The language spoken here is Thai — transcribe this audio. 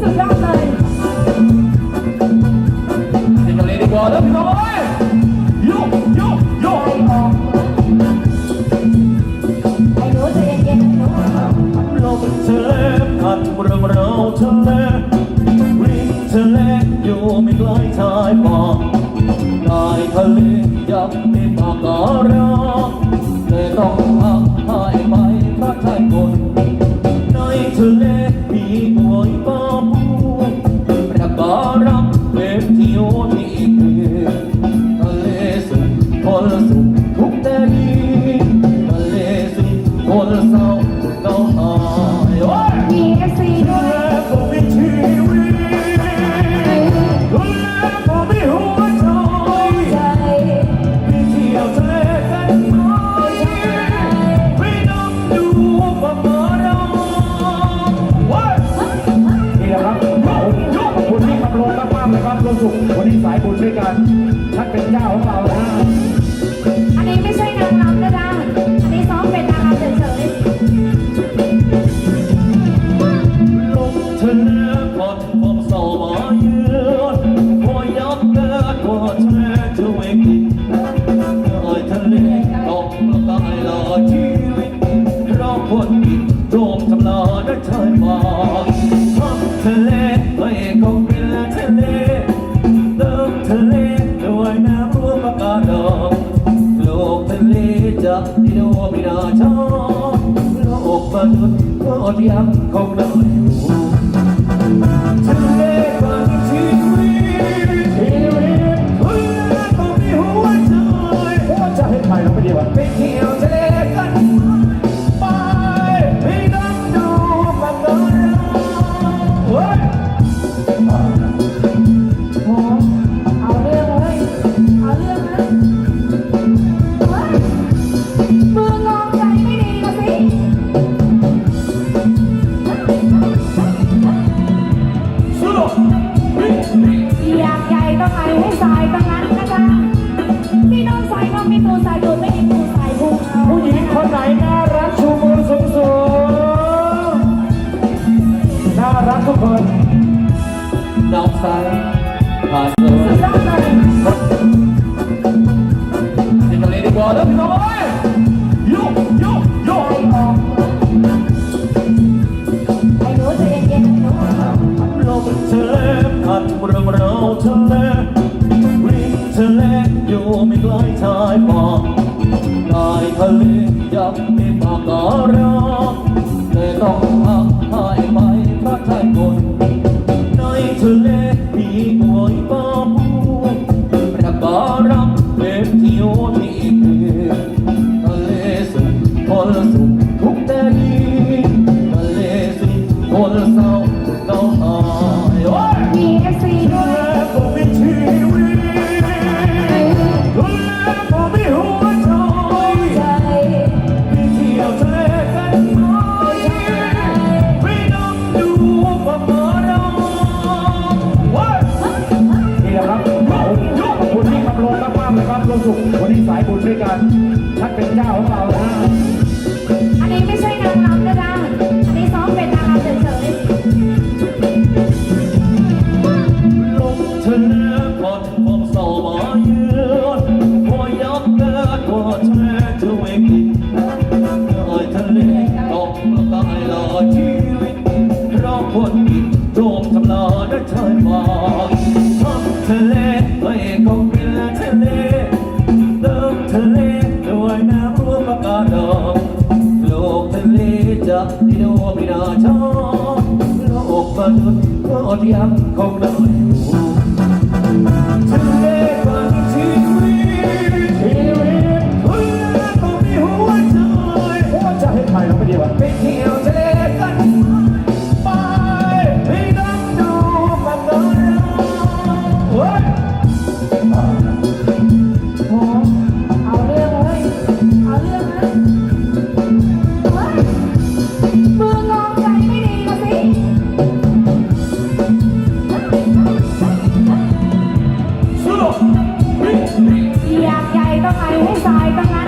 สุดยอดเลยที่ทะเลดีกว่าแล้วพี่น้องเอ้ยโยโยโยไอ้หนูใจเย็นๆหนูเราเป็นทะเลพัดเรื่องเราทะเลริมทะเลอยู่ไม่ไกลชายฝั่งนายทะเลยังมีปากการังแต่ต้องพักให้ไปเพราะชายคนในทะเล มีหอยก็พูดประการัง กว่าทะเลจะไม่กินเอ่ยทะเลต้องละลายละชีวิตเราคนกินโดมทำลายได้ใช่ไหมทั้งทะเลไม่คงเป็นทะเลเติมทะเลด้วยน้ำร่วปากกาดองโลกทะเลจะดีโดไม่น่าชอบโลกมนุษย์ก็ยังคงด้อ ไหนน่ารักชูมือสูงสูงน่ารักทุกคนน้องสายผ่านเลยที่ทะเลดีกว่าแล้วพี่น้องเอ้ยโยโยโยไอ้หนูใจเย็นๆหนูเราเป็นทะเลพัดเรื่องเราทะเลริมทะเลอยู่ไม่ไกลชายฝั่งนา ยทะเลยังมีปากการังแต่ต้องเอา สุขวันนี้สายบุญด้วยกันท่านเป็นเจ้าของเรานะอันนี้ไม่ใช่นางรำนะจ๊ะอันนี้ซ้อมเป็นนางรำเฉยลงทะเลก่อนความเศร้ามาเยือนพอยับเดินกว่าทะเลจะไม่กินเอ่ยทะเลต้องละลายละชีวิตเราคนกินโดมทำลายได้ใช่ไหมทั้งทะเลไม่ค เลจะดีโดไม่น่าชอบโลกมนุษย์ก็ยังคงได้อย อยากใหญ่ต้องไอให้สายต้องไอ